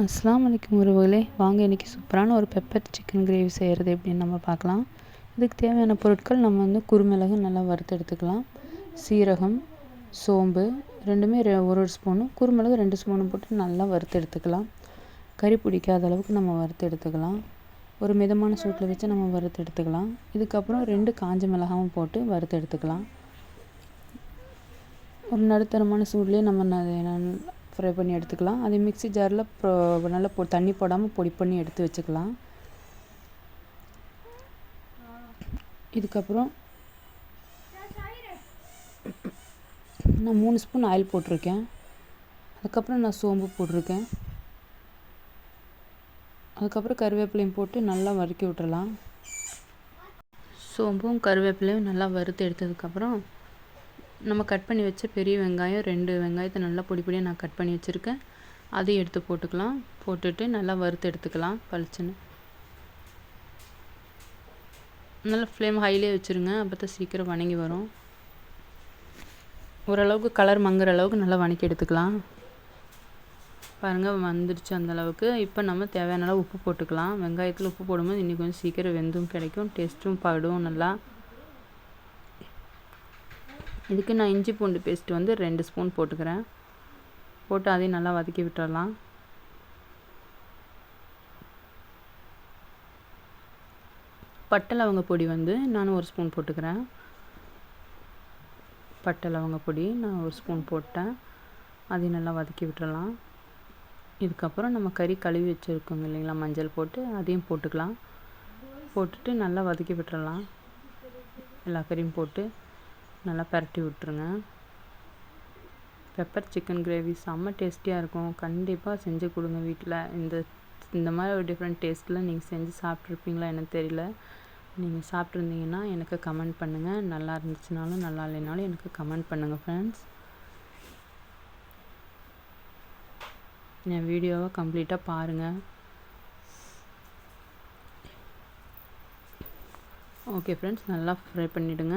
அஸ்லாம் வலைக்கம் உறவுகளே. வாங்க இன்றைக்கி சூப்பரான ஒரு பெப்பர் சிக்கன் கிரேவி செய்கிறது எப்படின்னு நம்ம பார்க்கலாம். இதுக்கு தேவையான பொருட்கள் நம்ம வந்து குருமிளகு நல்லா வறுத்து எடுத்துக்கலாம். சீரகம் சோம்பு ரெண்டுமே ரெ ஒரு ஒரு ஸ்பூனு குருமிளகு ரெண்டு ஸ்பூனு போட்டு நல்லா வறுத்து எடுத்துக்கலாம். கறி பிடிக்காத அளவுக்கு நம்ம வறுத்து எடுத்துக்கலாம். ஒரு மிதமான சூட்டில் வச்சு நம்ம வறுத்து எடுத்துக்கலாம். இதுக்கப்புறம் ரெண்டு காஞ்ச மிளகாவும் போட்டு வறுத்து எடுத்துக்கலாம். ஒரு நடுத்தரமான சூட்லேயே நம்ம ஃப்ரை பண்ணி எடுத்துக்கலாம். அதே மிக்சி ஜாரில் நல்லா பொ தண்ணி போடாமல் பொடி பண்ணி எடுத்து வச்சுக்கலாம். இதுக்கப்புறம் நான் மூணு ஸ்பூன் ஆயில் போட்டிருக்கேன். அதுக்கப்புறம் நான் சோம்பு போட்டிருக்கேன். அதுக்கப்புறம் கருவேப்பிலையும் போட்டு நல்லா வறுக்கி விட்டுறலாம். சோம்பும் கருவேப்பிலையும் நல்லா வறுத்து எடுத்ததுக்கப்புறம் நம்ம கட் பண்ணி வச்ச பெரிய வெங்காயம் ரெண்டு வெங்காயத்தை நல்லா பொடி பொடியாக நான் கட் பண்ணி வச்சுருக்கேன். அதையும் எடுத்து போட்டுக்கலாம். போட்டுட்டு நல்லா வறுத்து எடுத்துக்கலாம் பளிச்சுன்னு. நல்லா ஃப்ளேம் ஹைலே வச்சுருங்க. அப்போ தான் சீக்கிரம் வணங்கி வரும். ஓரளவுக்கு கலர் மங்குற அளவுக்கு நல்லா வணக்கி எடுத்துக்கலாம். பாருங்கள் வந்துடுச்சு அந்தளவுக்கு இப்போ நம்ம தேவையான அளவு உப்பு போட்டுக்கலாம். வெங்காயத்தில் உப்பு போடும்போது இன்றைக்கி கொஞ்சம் சீக்கிரம் வெந்தும் கிடைக்கும் டேஸ்ட்டும் படும் நல்லா. இதுக்கு நான் இஞ்சி பூண்டு பேஸ்ட்டு வந்து ரெண்டு ஸ்பூன் போட்டுக்கிறேன். போட்டு அதையும் நல்லா வதக்கி விட்டுறலாம். பட்டை லவங்க பொடி வந்து நான் ஒரு ஸ்பூன் போட்டுக்கிறேன். பட்டை லவங்க பொடி நான் ஒரு ஸ்பூன் போட்டேன். அதையும் நல்லா வதக்கி விட்டுறலாம். இதுக்கப்புறம் நம்ம கறி கழுவி வச்சுருக்கோங்க இல்லைங்களா மஞ்சள் போட்டு அதையும் போட்டுக்கலாம். போட்டுட்டு நல்லா வதக்கி விட்டுறலாம். எல்லா கறியும் போட்டு நல்லா பரட்டி விட்ருங்க பெப்பர் சிக்கன் கிரேவி செம்ம டேஸ்டியாக இருக்கும். கண்டிப்பாக செஞ்சு கொடுங்க வீட்டில் இந்த இந்த மாதிரி ஒரு டிஃப்ரெண்ட் டேஸ்ட்டில் நீங்கள் செஞ்சு சாப்பிட்ருப்பீங்களா எனக்கு தெரியல. நீங்கள் சாப்பிட்ருந்தீங்கன்னா எனக்கு கமெண்ட் பண்ணுங்கள் நல்லா இருந்துச்சுனாலும் நல்லா இல்லைனாலும் எனக்கு கமெண்ட் பண்ணுங்கள் ஃப்ரெண்ட்ஸ் என் வீடியோவை கம்ப்ளீட்டாக பாருங்கள் ஓகே ஃப்ரெண்ட்ஸ் நல்லா ஃப்ரை பண்ணிவிடுங்க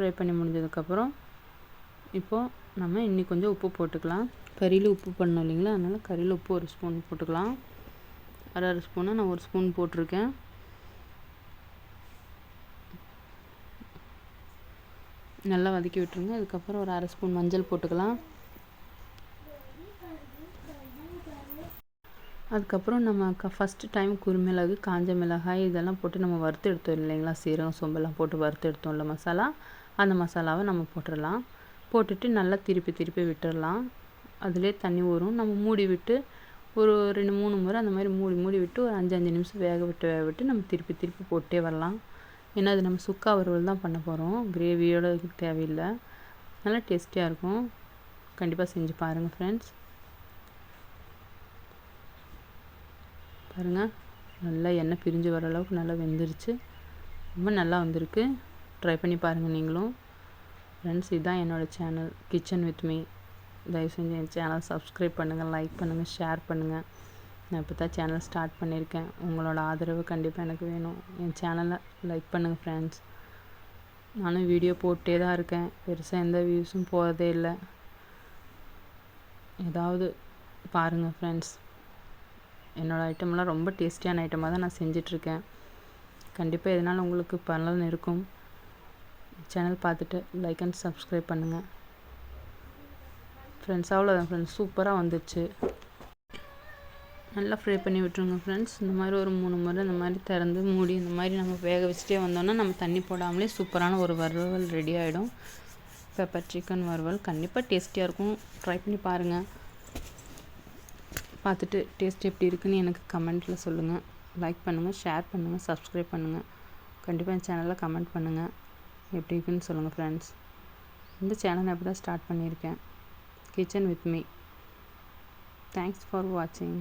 ஃப்ரை பண்ணி முடிஞ்சதுக்கப்புறம் இப்போது நம்ம இன்னி கொஞ்சம் உப்பு போட்டுக்கலாம். கறியில் உப்பு பண்ணோம் இல்லைங்களா? அதனால் கறியில் உப்பு ஒரு ஸ்பூன் போட்டுக்கலாம். அரை அரை ஸ்பூனை நான் ஒரு ஸ்பூன் போட்டிருக்கேன். நல்லா வதக்கி விட்டுருங்க. அதுக்கப்புறம் ஒரு அரை ஸ்பூன் மஞ்சள் போட்டுக்கலாம். அதுக்கப்புறம் நம்ம க ஃபஸ்ட்டு டைம் குருமிளகு காஞ்ச மிளகாய் இதெல்லாம் போட்டு நம்ம வறுத்து எடுத்தோம் இல்லைங்களா? சீரகம் சோம்பெல்லாம் போட்டு வறுத்து எடுத்தோம்ல மசாலா. அந்த மசாலாவை நம்ம போட்டுடலாம். போட்டுட்டு நல்லா திருப்பி திருப்பி விட்டுடலாம். அதிலே தண்ணி ஊறும். நம்ம மூடி விட்டு ஒரு ரெண்டு மூணு முறை அந்த மாதிரி மூடி மூடி விட்டு ஒரு அஞ்சு அஞ்சு நிமிஷம் வேக விட்டு வேக விட்டு நம்ம திருப்பி திருப்பி போட்டே வரலாம். ஏன்னா அது நம்ம சுக்கா வறுவல் தான் பண்ண போகிறோம் கிரேவியோட தேவையில்லை. நல்லா டேஸ்டியாக இருக்கும். கண்டிப்பாக செஞ்சு பாருங்கள் ஃப்ரெண்ட்ஸ் பாருங்கள் நல்லா எண்ணெய் பிரிஞ்சு வர அளவுக்கு நல்லா வெந்துருச்சு. ரொம்ப நல்லா வந்திருக்கு. ட்ரை பண்ணி பாருங்கள் நீங்களும். ஃப்ரெண்ட்ஸ் இதுதான் என்னோடய சேனல் கிச்சன் வித் மீ தயவு செஞ்சு என் சேனல் சப்ஸ்கிரைப் பண்ணுங்கள் லைக் பண்ணுங்கள் ஷேர் பண்ணுங்கள் நான் இப்போ தான் சேனல் ஸ்டார்ட் பண்ணியிருக்கேன் உங்களோட ஆதரவு கண்டிப்பாக எனக்கு வேணும். என் சேனலை லைக் பண்ணுங்கள் ஃப்ரெண்ட்ஸ் நானும் வீடியோ போட்டே தான் இருக்கேன். பெருசாக எந்த வியூஸும் போகிறதே இல்லை. ஏதாவது பாருங்கள் ஃப்ரெண்ட்ஸ் என்னோடய ஐட்டம்லாம் ரொம்ப டேஸ்டியான ஐட்டமாக தான் நான் செஞ்சிட்ருக்கேன் கண்டிப்பாக எதனால் உங்களுக்கு பலன் இருக்கும்? சேனல் பார்த்துட்டு லைக் அண்ட் சப்ஸ்கிரைப் பண்ணுங்கள் ஃப்ரெண்ட்ஸ் அவ்வளோதான் ஃப்ரெண்ட்ஸ் சூப்பராக வந்துச்சு நல்லா ஃப்ரை பண்ணி விட்டுருங்க ஃப்ரெண்ட்ஸ் இந்த மாதிரி ஒரு மூணு முறை இந்த மாதிரி திறந்து மூடி இந்த மாதிரி நம்ம வேக வச்சுட்டே வந்தோம்னா நம்ம தண்ணி போடாமலே சூப்பரான ஒரு வறுவல் ரெடி ஆகிடும் பெப்பர் சிக்கன் வறுவல் கண்டிப்பாக டேஸ்டியாக இருக்கும். ட்ரை பண்ணி பாருங்கள் பார்த்துட்டு டேஸ்ட் எப்படி இருக்குன்னு எனக்கு கமெண்ட்டில் சொல்லுங்கள் லைக் பண்ணுங்கள் ஷேர் பண்ணுங்கள் சப்ஸ்கிரைப் பண்ணுங்கள் கண்டிப்பாக என் சேனலில் கமெண்ட் பண்ணுங்கள் எப்படி இருக்குன்னு சொல்லுங்கள் ஃப்ரெண்ட்ஸ் இந்த சேனல் அப்படி தான் ஸ்டார்ட் பண்ணியிருக்கேன். Kitchen with me thanks for வாட்சிங்